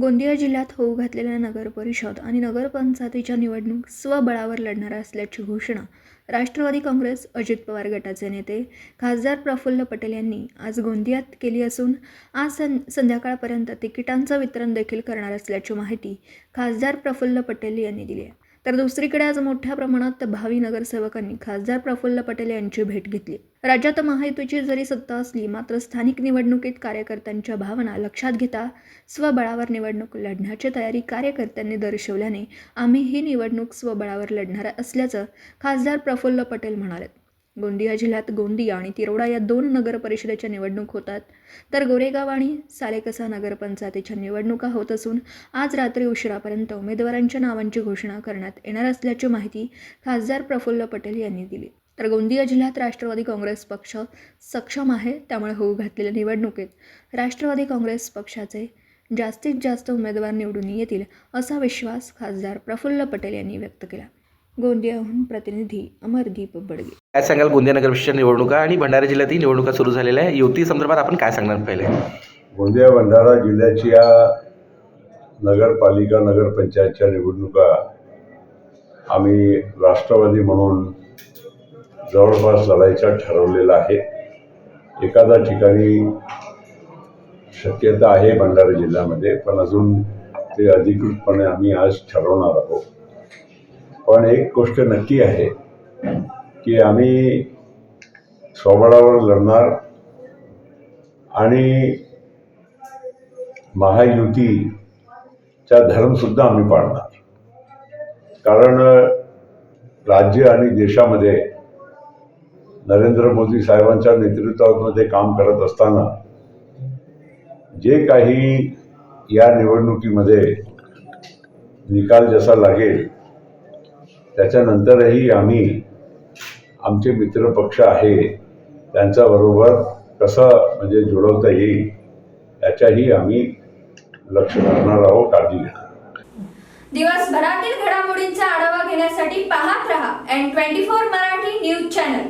गोंदिया जिल्ह्यात होऊ घातलेल्या नगरपरिषद आणि नगरपंचायतीच्या निवडणूक स्वबळावर लढणार असल्याची घोषणा राष्ट्रवादी काँग्रेस अजित पवार गटाचे नेते खासदार प्रफुल्ल पटेल यांनी आज गोंदियात केली असून आज सं संध्याकाळपर्यंत तिकिटांचं वितरण देखील करणार असल्याची माहिती खासदार प्रफुल्ल पटेल यांनी दिली आहे. तर दुसरीकडे आज मोठ्या प्रमाणात भावी नगरसेवकांनी खासदार प्रफुल्ल पटेल यांची भेट घेतली राज्यात महायुतीची जरी सत्ता असली मात्र स्थानिक निवडणुकीत कार्यकर्त्यांच्या भावना लक्षात घेता स्वबळावर निवडणूक लढण्याची तयारी कार्यकर्त्यांनी दर्शवल्याने आम्ही ही निवडणूक स्वबळावर लढणार असल्याचं खासदार प्रफुल्ल पटेल म्हणाले गोंदिया जिल्ह्यात गोंदिया आणि तिरोडा या दोन नगर परिषदेच्या निवडणूक होतात. तर गोरेगाव आणि सालेकसा नगरपंचायतीच्या निवडणुका होत असून आज रात्री उशिरापर्यंत उमेदवारांच्या नावांची घोषणा करण्यात येणार असल्याची माहिती खासदार प्रफुल्ल पटेल यांनी दिली. तर गोंदिया जिल्ह्यात राष्ट्रवादी काँग्रेस पक्ष सक्षम आहे त्यामुळे होऊ घातलेल्या निवडणुकीत राष्ट्रवादी काँग्रेस पक्षाचे जास्तीत जास्त उमेदवार निवडून येतील असा विश्वास खासदार प्रफुल्ल पटेल यांनी व्यक्त केला. गोंदियाहून प्रतिनिधी अमरदीप बडगे. काय सांगाल गोंदिया नगर परिषद निवडणुका आणि भंडारा जिल्ह्यातील निवडणुका सुरू झालेल्या आहे युती संदर्भात आपण काय सांगणार पहिले? गोंदिया भंडारा जिल्ह्याची या नगरपालिका नगरपंचायतच्या निवडणुका आम्ही राष्ट्रवादी म्हणून जवळपास लढायचा ठरवलेला आहे. एखादा ठिकाणी शक्यता आहे भंडारा जिल्ह्यामध्ये पण अजून ते अधिकृतपणे आम्ही आज ठरवणार आहोत. पण एक गोष्ट नक्की आहे की आम्ही स्वबळावर लढणार आणि महायुतीचा धर्मसुद्धा आम्ही पाळणार. कारण राज्य आणि देशामध्ये नरेंद्र मोदी साहेबांच्या नेतृत्वामध्ये काम करत असताना जे काही या निवडणुकीमध्ये निकाल जसा लागेल त्याच्यानंतरही आम्ही आमचे मित्रपक्ष आहे त्यांच्याबरोबर कसं म्हणजे जुळवता येईल याच्याही आम्ही लक्ष करणार आहोत काळजी घेणार दिवसभरातील घडामोडींचा आढावा घेण्यासाठी पाहत रहा N twenty four Marathi news channel.